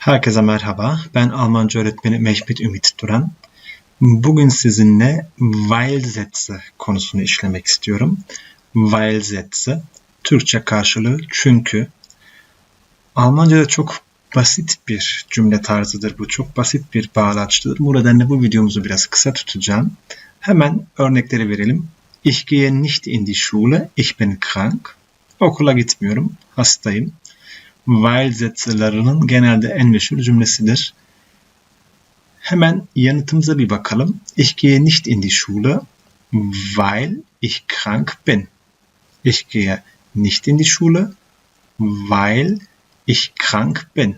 Herkese merhaba. Ben Almanca öğretmeni Mehmet Ümit Duran. Bugün sizinle weil Sätze konusunu işlemek istiyorum. Weil Sätze, Türkçe karşılığı çünkü. Almanca'da çok basit bir cümle tarzıdır bu. Çok basit bir bağlaçtır. Bu nedenle bu videomuzu biraz kısa tutacağım. Hemen örnekleri verelim. Ich gehe nicht in die Schule, ich bin krank. Okula gitmiyorum, hastayım while zetlerinin genelde en meşhur cümlesidir. Hemen yanıtımıza bir bakalım. Ich gehe nicht in die Schule, weil ich krank bin. Ich gehe nicht in die Schule, weil ich krank bin.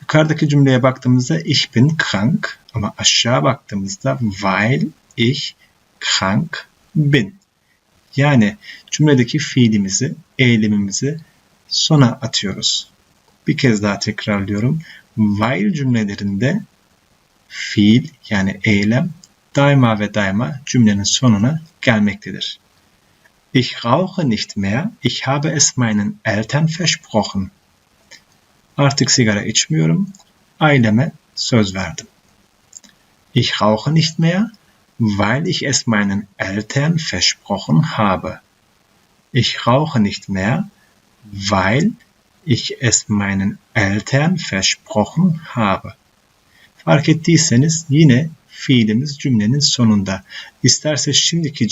Yukarıdaki cümleye baktığımızda ich bin krank ama aşağı baktığımızda weil ich krank bin. Yani cümledeki fiilimizi, eylemimizi sona atıyoruz. Bir kez daha tekrarlıyorum. While cümlelerinde fiil yani eylem daima ve daima cümlenin sonuna gelmektedir. Ich rauche nicht mehr, ich habe es meinen Eltern versprochen. Artık sigara içmiyorum, aileme söz verdim. Ich rauche nicht mehr, weil ich es meinen Eltern versprochen habe. Ich rauche nicht mehr, weil ich es meinen Eltern versprochen habe. Fark ettiyseniz yine fiilimiz cümlenin sonunda. İsterse şimdiki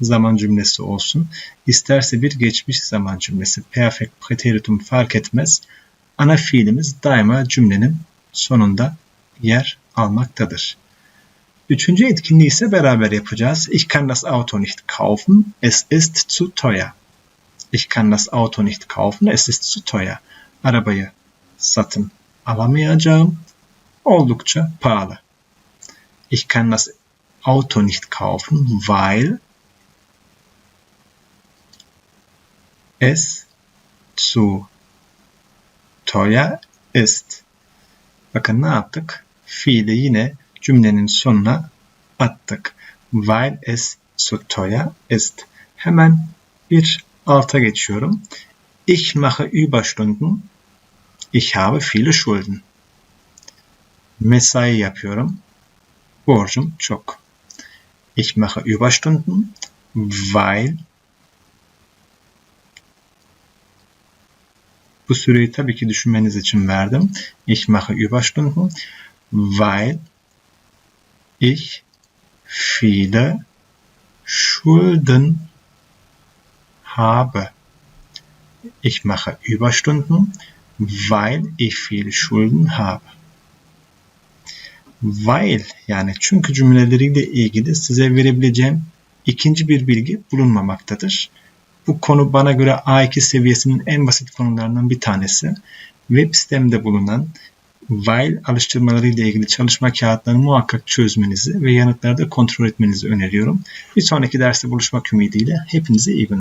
zaman cümlesi olsun, isterse bir geçmiş zaman cümlesi, perfect preteritum fark etmez. Ana fiilimiz daima cümlenin sonunda yer almaktadır. Üçüncü etkinliği ise beraber yapacağız. Ich kann das Auto nicht kaufen, es ist zu teuer. Ich kann das Auto nicht kaufen, es ist zu teuer. Arabayı satın alamayacağım. Oldukça pahalı. Ich kann das Auto nicht kaufen, weil es zu teuer ist. Bakın ne yaptık? Fiili yine cümlenin sonuna attık. Weil es zu teuer ist. Hemen bir alta geçiyorum. Ich mache Überstunden. Ich habe viele Schulden. Mesai yapıyorum. Borcum çok. Ich mache Überstunden, weil bu süreyi tabii ki düşünmeniz için verdim. Ich mache Überstunden, weil ich viele Schulden habe. Ich mache Überstunden, weil ich viele Schulden habe. While yani çünkü cümleleriyle ilgili size verebileceğim ikinci bir bilgi bulunmamaktadır. Bu konu bana göre A2 seviyesinin en basit konularından bir tanesi. Web sitemde bulunan while alıştırmaları ile ilgili çalışma kağıtlarını muhakkak çözmenizi ve yanıtları da kontrol etmenizi öneriyorum. Bir sonraki derste buluşmak ümidiyle hepinize iyi günler.